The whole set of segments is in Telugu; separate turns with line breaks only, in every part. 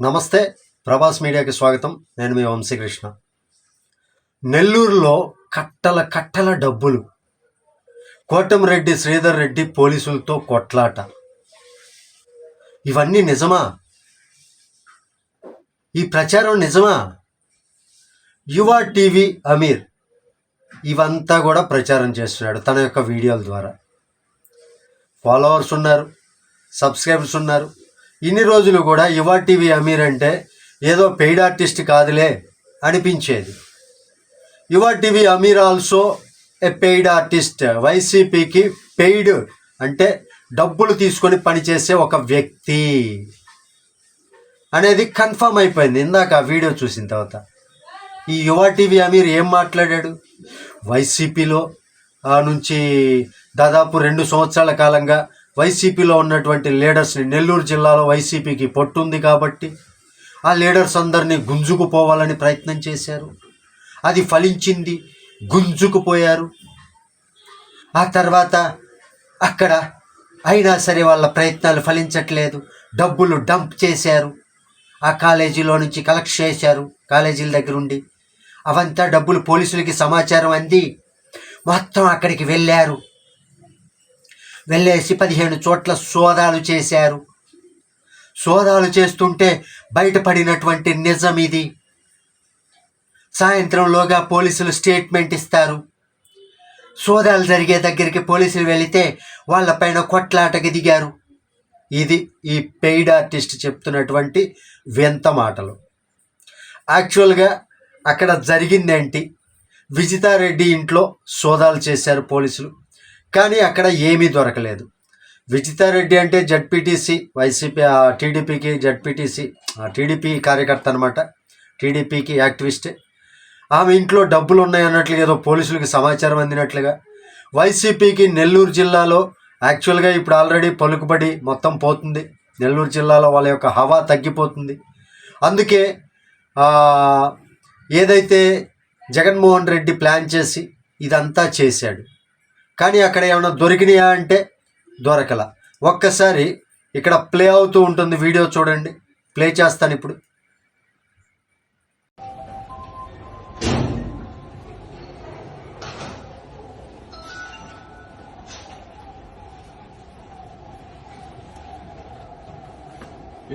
నమస్తే ప్రభాస్ మీడియాకి స్వాగతం. నేను మీ వంశీకృష్ణ. నెల్లూరులో కట్టల కట్టల డబ్బులు. కోటంరెడ్డి శ్రీధర్ రెడ్డి పోలీసులతో కొట్లాట. ఇవన్నీ నిజమా? ఈ ప్రచారం నిజమా? యువ టీవీ అమీర్ ఇవంతా కూడా ప్రచారం చేస్తున్నాడు తన యొక్క వీడియోల ద్వారా. ఫాలోవర్స్ ఉన్నారు సబ్స్క్రైబర్స్ ఉన్నారు ఇన్ని రోజులు కూడా యువ టీవీ అమీర్ అంటే ఏదో పెయిడ్ ఆర్టిస్ట్ కాదులే అనిపించేది. Yuva TV Ameer also a paid artist. వైసీపీకి పెయిడ్ అంటే డబ్బులు తీసుకొని పనిచేసే ఒక వ్యక్తి అనేది కన్ఫర్మ్ అయిపోయింది. ఇందాక ఆ వీడియో చూసిన తర్వాత ఈ యువ టీవీ అమీర్ ఏం మాట్లాడాడు? వైసీపీలో ఆ నుంచి దాదాపు రెండు సంవత్సరాల కాలంగా వైసీపీలో ఉన్నటువంటి లీడర్స్ని నెల్లూరు జిల్లాలో వైసీపీకి పొట్టుంది కాబట్టి ఆ లీడర్స్ అందరినీ గుంజుకుపోవాలని ప్రయత్నం చేశారు. అది ఫలించింది గుంజుకుపోయారు. ఆ తర్వాత అక్కడ అయినా సరే వాళ్ళ ప్రయత్నాలు ఫలించట్లేదు. డబ్బులు డంప్ చేశారు. ఆ కాలేజీలో నుంచి కలెక్ట్ చేశారు కాలేజీల దగ్గరుండి. అవంతా డబ్బులు పోలీసులకి సమాచారం అంది. మొత్తం అక్కడికి వెళ్ళారు. వెళ్ళేసి పదిహేను చోట్ల సోదాలు చేశారు. సోదాలు చేస్తుంటే బయటపడినటువంటి నిజం ఇది. సాయంత్రంలోగా పోలీసులు స్టేట్మెంట్ ఇస్తారు. సోదాలు జరిగే దగ్గరికి పోలీసులు వెళితే వాళ్ళపైన కొట్లాటకి దిగారు. ఇది ఈ పెయిడ్ ఆర్టిస్ట్ చెప్తున్నటువంటి వింత మాటలు. యాక్చువల్గా అక్కడ జరిగిందేంటి? విజితారెడ్డి ఇంట్లో సోదాలు చేశారు పోలీసులు. కానీ అక్కడ ఏమీ దొరకలేదు. విజితారెడ్డి అంటే జడ్పీటీసీ వైసీపీ టీడీపీకి జడ్పీటీసీ టీడీపీ కార్యకర్త అనమాట టీడీపీకి యాక్టివిస్ట్. ఆమె ఇంట్లో డబ్బులు ఉన్నాయన్నట్లుగా ఏదో పోలీసులకు సమాచారం అందినట్లుగా. వైసీపీకి నెల్లూరు జిల్లాలో యాక్చువల్గా ఇప్పుడు ఆల్రెడీ పలుకుబడి మొత్తం పోతుంది. నెల్లూరు జిల్లాలో వాళ్ళ యొక్క హవా తగ్గిపోతుంది. అందుకే ఏదైతే జగన్మోహన్ రెడ్డి ప్లాన్ చేసి ఇదంతా చేశాడు. కానీ అక్కడ ఏమైనా దొరికినాయా అంటే దొరకల. ఒక్కసారి ఇక్కడ ప్లే అవుతూ ఉంటుంది వీడియో చూడండి. ప్లే చేస్తాను ఇప్పుడు.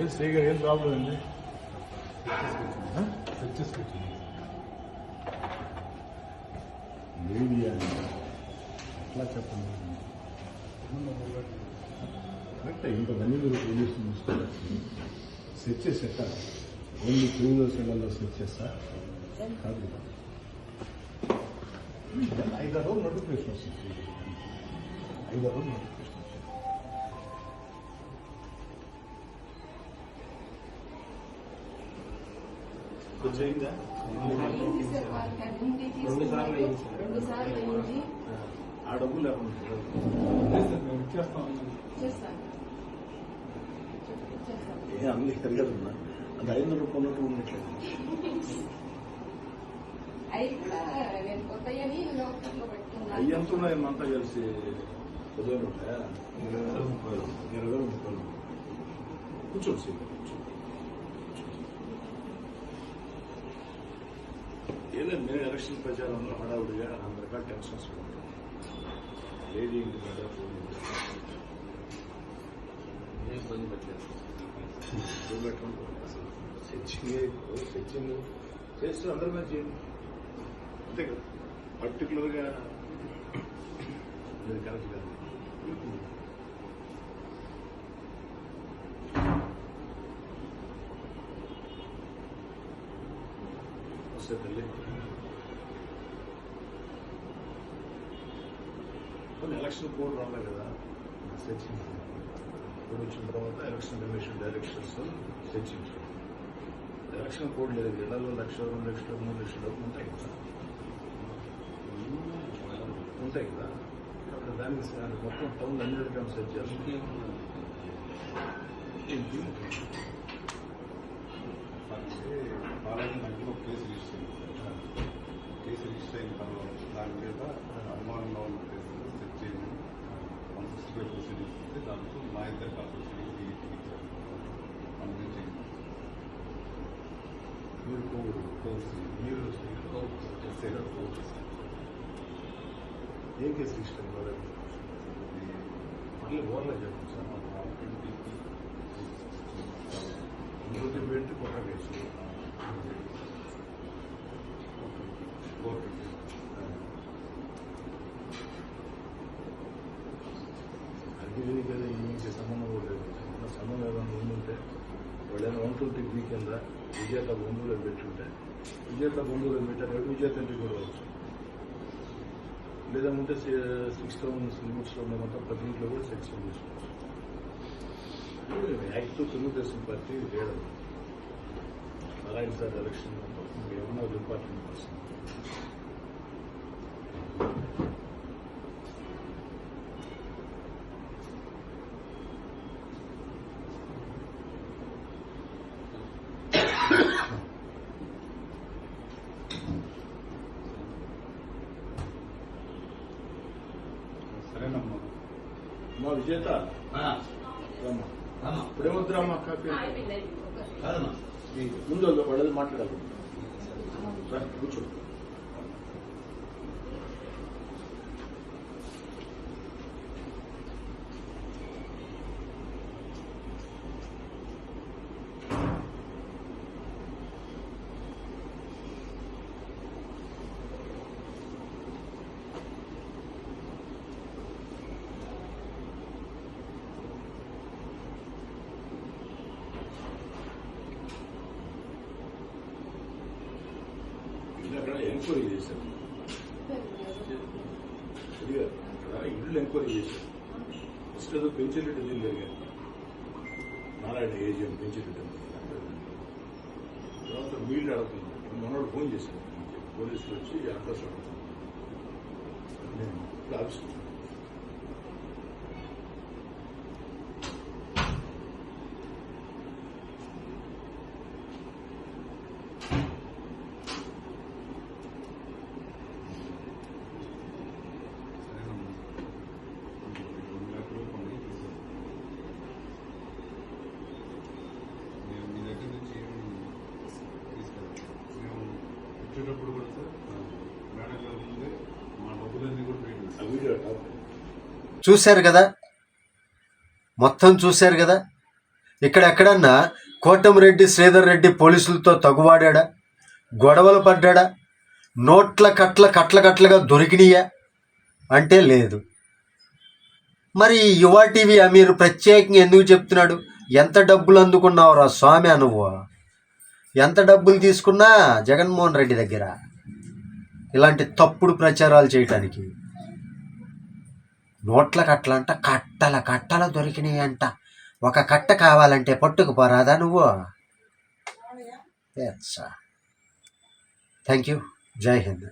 ఏం శ్రీగా ఏం ప్రాబ్లం అండి? మీడియా ఎట్లా చెప్పండి? కరెక్ట్ ఇంతమంది మీరు పోలీసులు చూసుకోవాలి సెట్ చేసి ఎక్కడ ఓన్లీ క్రిమినల్ సెంటర్లో సెట్ చేస్తా. కాదు. ఐదారు రోజులు నోటిఫికేషన్ వస్తుంది. ఐదారు రోజులు నోటిఫికేషన్ కొంచెం
రెండు సార్లు రెండు సార్లు
డబ్బులు లేకుండా ఏ అన్ని తిరగదున్నా అది ఐదు రూపాయలు ఉండట్లేదు అయ్యంత ఉన్నాయి అంతా కలిసి పదివేలు ఉంటాయా ఇరవై ఇరవై కూర్చోండి సీట్ కూర్చోండి మేము ఎలక్షన్ ప్రచారంలో హడావుడిగా అందరికా టెన్షన్స్ ఉంటాం ఫోన్ ఏం ఇబ్బంది పెట్టలేదు. ఇబ్బంది పెట్టడం సెర్చింగ్ సెర్చింగ్ చేస్తూ అందరి మీద చేయండి అంతే కదా. పర్టికులర్గా ఇది కరెక్ట్ కాదు. వస్తే కొన్ని ఎలక్షన్ కోడ్ రాలే కదా. సెర్చింగ్. కోడ్ వచ్చిన తర్వాత ఎలక్షన్ కమిషన్ డైరెక్షన్స్ చర్చించారు ఎలక్షన్ కోడ్ లేదు. ఇళ్ళలో లక్ష రెండు లక్షలు మూడు లక్షలు ఉంటాయి కదా. ఉంటాయి కదా. అక్కడ దానికి మొత్తం టౌన్ అన్నిటికీ సెట్ చేస్తుంది
బాలాజీ మధ్యలో కేసు రిజిస్టర్ అయింది. కేసు రిజిస్టర్ అయిన తర్వాత దాని మీద అనుమానంలో ఉన్న కేసులు సెట్ చేయండి వన్ సిక్స్టీ ఫైవ్ ప్రొసీడింగ్స్ ఇస్తే దాంట్లో మా ఇద్దరు ప్రొసీడింగ్స్ ఇచ్చారు అందుకే చేయండి
మీరు పోగురు మీరు
ఎస్ఐగా కోర్టు సార్.
ఏం కేసు ఇష్టం కదా
ఇది
మళ్ళీ ఓవర్లో చెప్పండి సార్
మన ఆల్రెడీ
ఇంకొకటి పెట్టి కొత్త కేసు
కోర్టు
అగ్గిరి కదా ఈమెకి సంబంధం కూడా లేదు ఉన్న సంబంధం ఏదైనా ఉండుంటే వాళ్ళు వన్ ట్వంటీ డిగ్రీ కింద విజేత బంధువులు పెట్టుకుంటే విజేత బంధువులు పెట్టారు విజేత ఇంటికి కూడా వచ్చు లేదా ఉంటే సిక్స్ థౌసండ్ లిమిట్స్లో ఉన్న మొత్తం ప్రతి ఇంట్లో కూడా సెక్షన్ చేసుకోవచ్చు యాక్టివ్ తెలుగుదేశం పార్టీ వేయడం నారాయణ సార్ ఎలక్షన్ ఏమన్నా ఇంపార్టెంట్ పర్సన్
సరేనమ్మా
మా విజేత? రమ్మా ఇప్పుడేమొద్దురమ్మా ఈ ముందు వాళ్ళది మాట్లాడాలి. రా, కూర్చో. అక్కడ ఎంక్వైరీ చేశారు అక్కడ ఇల్లు ఎంక్వైరీ చేశారు ఫస్ట్ ఏదో పెంచిరెడ్డి ఇల్లు జరిగారు నారాయణ ఏజిఎం పెంచిరెడ్డి తర్వాత వీళ్ళు అడుగుతున్నారు మనోడు ఫోన్ చేశారు పోలీసులు వచ్చి అడ్రస్ అడుగుతున్నారు నేను ఇప్పుడు ఆఫీస్కి వచ్చాను.
సరేనమ్మా రెండు లక్షలు కొన్ని తీసేస్తాను నేను మీ దగ్గర నుంచి ఏం తీసుకెళ్తాను మేము వచ్చేటప్పుడు కూడా సార్ మేడం గారి ముందే మా డబ్బులన్నీ కూడా పే
ఆ
చేస్తాం
వీడియో టాప్
చూశారు కదా? మొత్తం చూశారు కదా? ఇక్కడ ఎక్కడన్నా కోటమిరెడ్డి శ్రీధర్ రెడ్డి పోలీసులతో తగువాడా గొడవలు పడ్డా నోట్ల కట్ల కట్ల కట్లగా దొరికినాయా? అంటే లేదు. మరి ఈ యువ టీవీ అమీర్ ప్రత్యేకంగా ఎందుకు చెప్తున్నాడు? ఎంత డబ్బులు అందుకున్నావురా స్వామి నువ్వు ఎంత డబ్బులు తీసుకున్నా జగన్మోహన్ రెడ్డి దగ్గర ఇలాంటి తప్పుడు ప్రచారాలు చేయటానికి నోట్ల కట్టలంట కట్టల కట్టల దొరికినాయి అంట ఒక కట్ట కావాలంటే పట్టుకుపోరాదా నువ్వు? థ్యాంక్ యూ జై హింద్